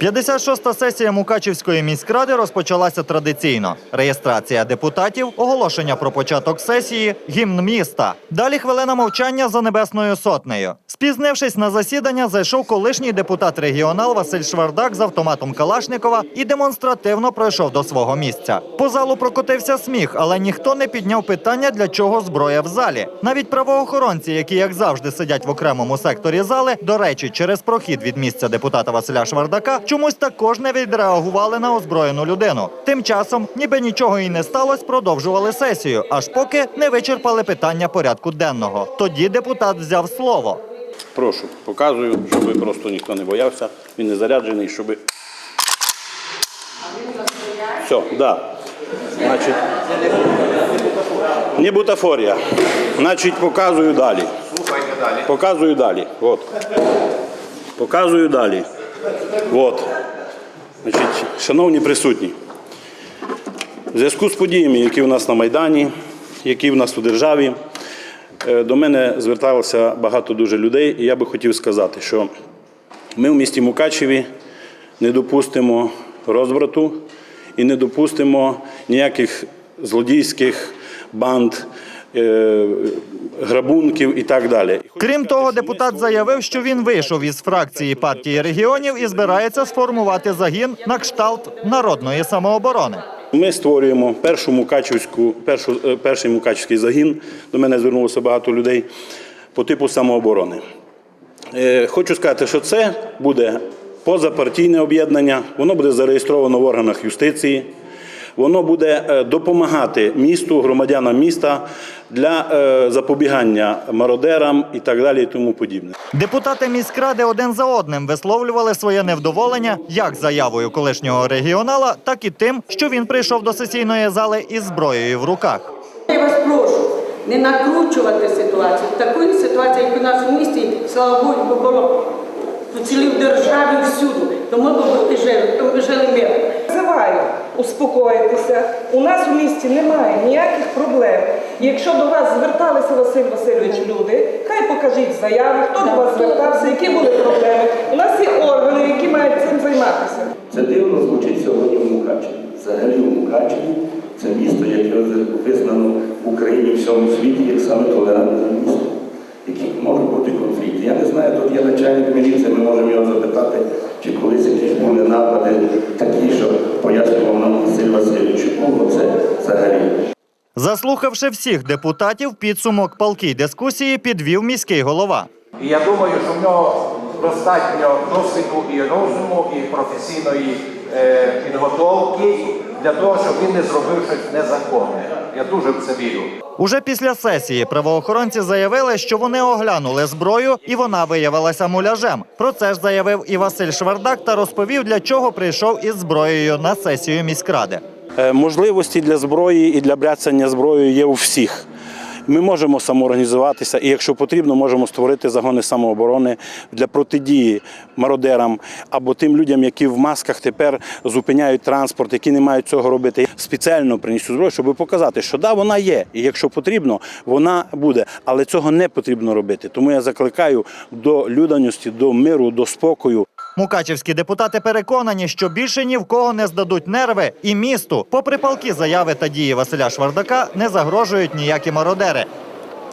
56-та сесія Мукачівської міськради розпочалася традиційно. Реєстрація депутатів, оголошення про початок сесії, гімн міста. Далі хвилина мовчання за небесною сотнею. Спізнившись на засідання, зайшов колишній депутат регіонал Василь Швардак з автоматом Калашникова і демонстративно пройшов до свого місця. По залу прокотився сміх, але ніхто не підняв питання, для чого зброя в залі. Навіть правоохоронці, які як завжди сидять в окремому секторі зали, до речі, через прохід від місця депутата Василя Швардака, чомусь також не відреагували на озброєну людину. Тим часом, ніби нічого і не сталося, продовжували сесію, аж поки не вичерпали питання порядку денного. Тоді депутат взяв слово. Прошу, показую, щоб просто ніхто не боявся. Він не заряджений, щоб. Все, да. Значить, не бутафорія. Значить, показую далі. Показую далі. От. Показую далі. От. Значить, шановні присутні, в зв'язку з подіями, які у нас на Майдані, які в нас у державі, е, до мене зверталося багато дуже людей, і я би хотів сказати, що ми в місті Мукачеві не допустимо розбрату і не допустимо ніяких злодійських банд, е, грабунків і так далі. Крім того, депутат заявив, що він вийшов із фракції партії регіонів і збирається сформувати загін на кшталт народної самооборони. Ми створюємо першу мукачівську, першу, е, перший мукачівський загін. До мене звернулося багато людей по типу самооборони. Е, Хочу сказати, що це буде позапартійне об'єднання, воно буде зареєстровано в органах юстиції. Воно буде е, допомагати місту, громадянам міста для е, запобігання мародерам і так далі, і тому подібне. Депутати міськради один за одним висловлювали своє невдоволення як заявою колишнього регіонала, так і тим, що він прийшов до сесійної зали із зброєю в руках. Я вас прошу не накручувати ситуацію. Такої ситуації, як у нас у місті, слава Богу, було по цілій державі всюди. Тому ми жили, тому ми жили мирно. Називаю успокоїтися. У нас у місті немає ніяких проблем. Якщо до вас зверталися Василь Васильович люди, хай покажіть заяви, хто до вас звертався, які були проблеми. У нас є органи, які мають цим займатися. Це дивно звучить сьогодні в Мукачеві. Взагалі в Мукачеві це місто, яке визнано в Україні і всьому світі як саме толерантне місто, може бути конфлікт. Я не знаю, тут є начальник міліції, ми можемо його запитати, чи колись якісь були напади такі, що пояснював нам Василь Васильович, було це взагалі. Заслухавши всіх депутатів, підсумок палкій дискусії підвів міський голова. І я думаю, що в нього достатньо досвіду і розуму, і професійної е, підготовки для того, щоб він не зробив щось незаконне. Я дуже в це вірю. Уже після сесії правоохоронці заявили, що вони оглянули зброю, і вона виявилася муляжем. Про це ж заявив і Василь Швардак та розповів, для чого прийшов із зброєю на сесію міськради. Е, Можливості для зброї і для бряцання зброєю є у всіх. Ми можемо самоорганізуватися, і якщо потрібно, можемо створити загони самооборони для протидії мародерам або тим людям, які в масках тепер зупиняють транспорт, які не мають цього робити. Спеціально приніс цю зброю, щоб показати, що да, вона є, і якщо потрібно, вона буде. Але цього не потрібно робити. Тому я закликаю до людяності, до миру, до спокою. Мукачівські депутати переконані, що більше ні в кого не здадуть нерви, і місту, попри палки заяви та дії Василя Швардака, не загрожують ніякі мародери.